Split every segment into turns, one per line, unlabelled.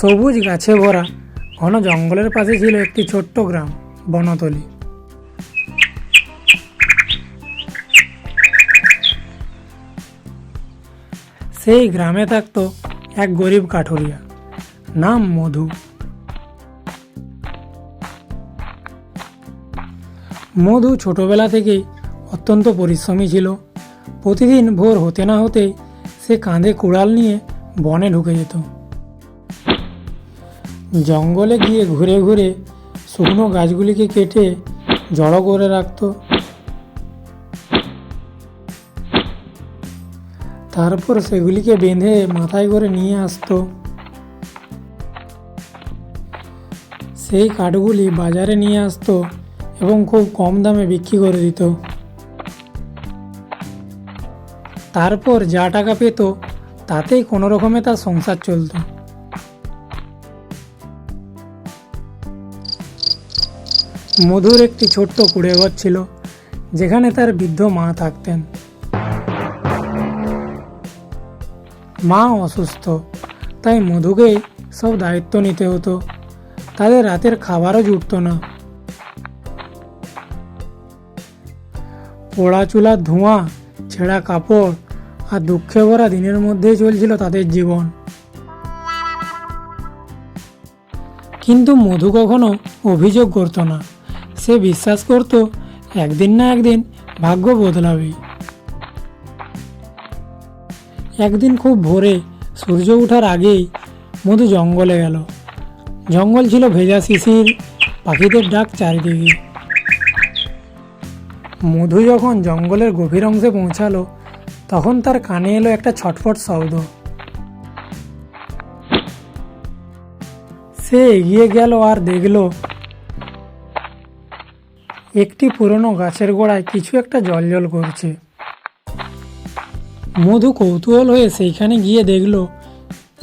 সবুজ গাছে ভরা ঘন জঙ্গলের পাশে ছিল একটি ছোট্ট গ্রাম, বনতলি। সেই গ্রামে থাকতো এক গরিব কাঠুরিয়া, নাম মধু। মধু ছোটবেলা থেকেই অত্যন্ত পরিশ্রমী ছিল। প্রতিদিন ভোর হতে না হতেই সে কাঁধে কুড়াল নিয়ে বনে ঢুকে যেত। জঙ্গলে গিয়ে ঘুরে ঘুরে শুকনো গাছগুলিকে কেটে জড়ো করে রাখতো। তারপর সেগুলিকে বেঁধে মাথায় করে নিয়ে আসতো। সেই কাঠগুলি বাজারে নিয়ে আসতো এবং খুব কম দামে বিক্রি করে দিত। তারপর যা টাকা পেত, তাতেই কোনো রকমে তার সংসার চলতো। মধুর একটি ছোট্ট কুড়ে ঘর ছিল, যেখানে তার বৃদ্ধ মা থাকতেন। মা অসুস্থ, তাই মধুকেই সব দায়িত্ব নিতে হতো। তাদের রাতের খাবারও জুটতো না। পোড়া চুলার ধোঁয়া, ছেঁড়া কাপড় আর দুঃখে ভরা দিনের মধ্যেই চলছিল তাদের জীবন। কিন্তু মধু কখনো অভিযোগ করতো না। সে বিশ্বাস করত একদিন না একদিন ভাগ্য বদলাবে। একদিন খুব ভোরে সূর্য ওঠার আগেই মধু জঙ্গলে গেল। জঙ্গল ছিল ভেজা শিশির, পাখিদের ডাক চারিদিকে। মধু যখন জঙ্গলের গভীর অংশে পৌঁছালো, তখন তার কানে এলো একটা ছটফট শব্দ। সে এগিয়ে গেল আর দেখল একটি পুরনো গাছের গোড়ায় কিছু একটা জল করছে। মধু কৌতূহল হয়ে সেইখানে গিয়ে দেখল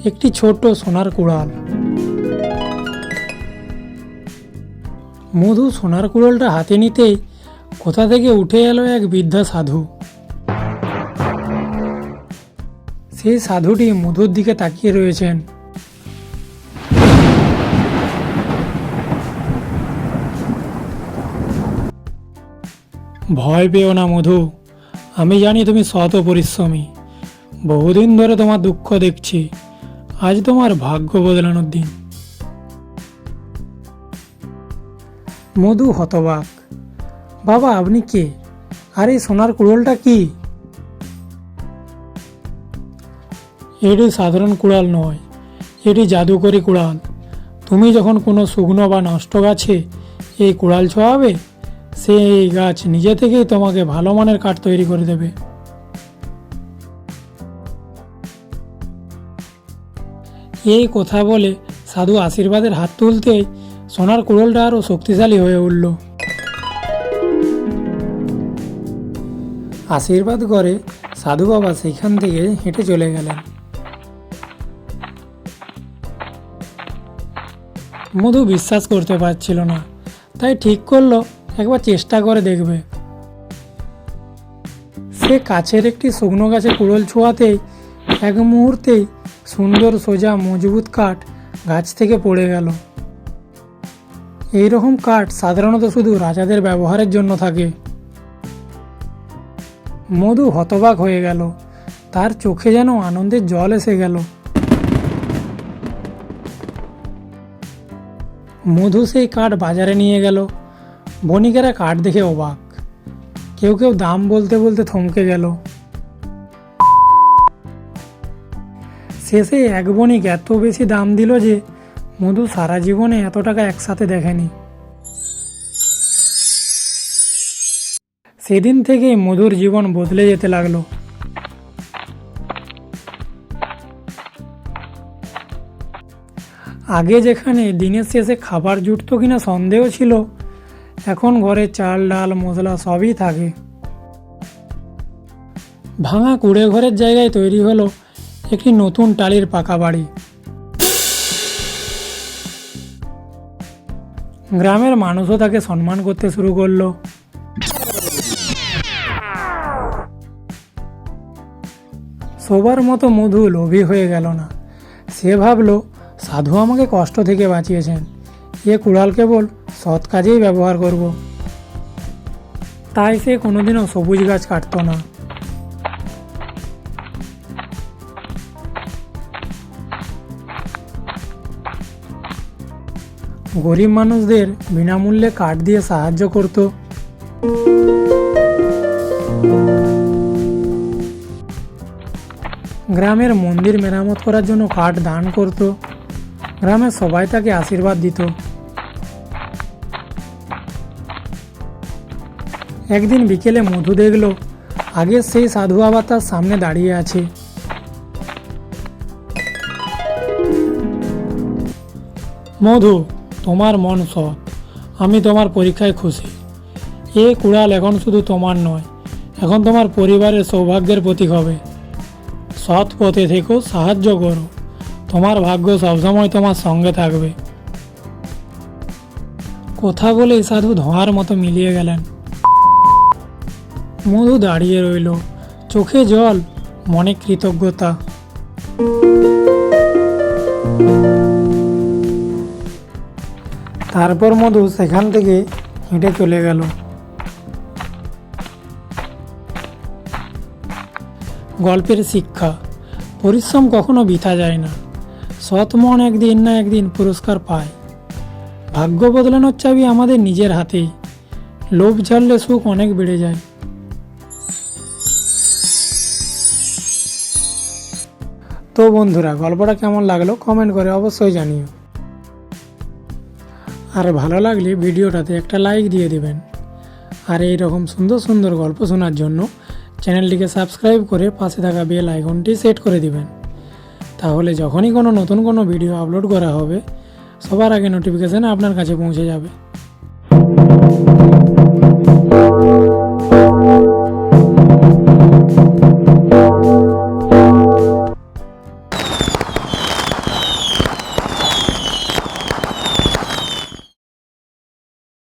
একটি ছোট্ট সোনার কুড়াল। মধু সোনার কুড়ালটা হাতে নিতেই কোথা থেকে উঠে এলো এক বৃদ্ধা সাধু। সেই সাধুটি মধুর দিকে তাকিয়ে রয়েছেন। ভয় পেও না, মধু। আমি জানি তুমি শত পরিশ্রমী। বহুদিন ধরে তোমার দুঃখ দেখছি। আজ তোমার ভাগ্য বদলানোর দিন। মধু হতবাক। বাবা, আপনি কে? আর এই সোনার কুড়োলটা কি? এটি সাধারণ কুড়াল নয়। এটি জাদুকরি কুড়াল। তুমি যখন কোনো শুকনো বা নষ্ট গাছে এই কুড়াল ছোঁয়াবে সেই গাছ নিজে থেকেই তোমাকে ভালো মানের কাঠ তৈরি করে দেবে। এই কথা বলে সাধু আশীর্বাদের হাত তুলতেই সোনার কুড়োলটা আরও শক্তিশালী হয়ে উঠল। আশীর্বাদ করে সাধু বাবা সেখান থেকে হেঁটে চলে গেলেন। মধু বিশ্বাস করতে পারছিল না, তাই ঠিক করল একবার চেষ্টা করে দেখবে। সে কাছের একটি শুকনো গাছে কুড়োল ছোঁয়াতেই এক মুহূর্তেই সুন্দর সোজা মজবুত কাঠ গাছ থেকে পড়ে গেল। এই রকম কাঠ সাধারণত শুধু রাজাদের ব্যবহারের জন্য থাকে। মধু হতবাক হয়ে গেল। তার চোখে যেন আনন্দের জল এসে গেল। মধু সেই কাঠ বাজারে নিয়ে গেল। বণিকেরা কাঠ দেখে অবাক। কেউ কেউ দাম বলতে বলতে থমকে গেল। শেষে এক বণিক এত বেশি দাম দিল যে মধু সারা জীবনে এত টাকা একসাথে দেখেনি। সেদিন থেকেই মধুর জীবন বদলে যেতে লাগল। আগে যেখানে দিনের শেষে খাবার জুটতো কিনা সন্দেহ ছিল এখন ঘরে চাল, ডাল, মশলা সবই থাকে। ভাঙা কুড়ে ঘরের জায়গায় তৈরি হলো একটি নতুন টালির পাকা বাড়ি। গ্রামের মানুষও তাকে সম্মান করতে শুরু করল। সবার মতো মধু লোভী হয়ে গেল না। সে ভাবলো, সাধু আমাকে কষ্ট থেকে বাঁচিয়েছেন। এ কুড়াল কেবল সৎ কাজেই ব্যবহার করব। তাই সে কোনোদিনও সবুজ গাছ কাটতো না। গরিব মানুষদের বিনামূল্যে কাঠ দিয়ে সাহায্য করত। গ্রামের মন্দির মেরামত করার জন্য কাঠ দান করত। গ্রামের সবাই তাকে আশীর্বাদ দিত। একদিন বিকেলে মধু দেখল আগের সেই সাধু আবার তার সামনে দাঁড়িয়ে আছে। মধু, তোমার মন সৎ, আমি তোমার পরীক্ষায় খুশি। এ কুড়াল এখন শুধু তোমার নয়, এখন তোমার পরিবারের সৌভাগ্যের প্রতীক হবে। সৎ পথে থেকো, সাহায্য করো, তোমার ভাগ্য সবসময় তোমার সঙ্গে থাকবে। কথা বলে সাধু ধোঁয়ার মতো মিলিয়ে গেলেন। মধু দাঁড়িয়ে রইল। চোখে জল, মনে কৃতজ্ঞতা। তারপর মধু সেখান থেকে হেঁটে চলে গেল। গল্পের শিক্ষা, পরিশ্রম কখনো বৃথা যায় না। সৎ মন একদিন না একদিন পুরস্কার পায়। ভাগ্য বদলানোর চাবি আমাদের নিজের হাতেই লোভ ঝাড়লে সুখ অনেক বেড়ে যায়। তো বন্ধুরা, গল্পটা কেমন লাগল কমেন্ট করে অবশ্যই জানিও। আর ভালো লাগলে ভিডিওটাতে একটা লাইক দিয়ে দিবেন। আর এই রকম সুন্দর সুন্দর গল্প শোনার জন্য চ্যানেলটিকে সাবস্ক্রাইব করে পাশে থাকা বেল আইকনটি সেট করে দিবেন। তাহলে যখনই কোনো নতুন কোনো ভিডিও আপলোড করা হবে, সবার আগে নোটিফিকেশান আপনার কাছে পৌঁছে যাবে।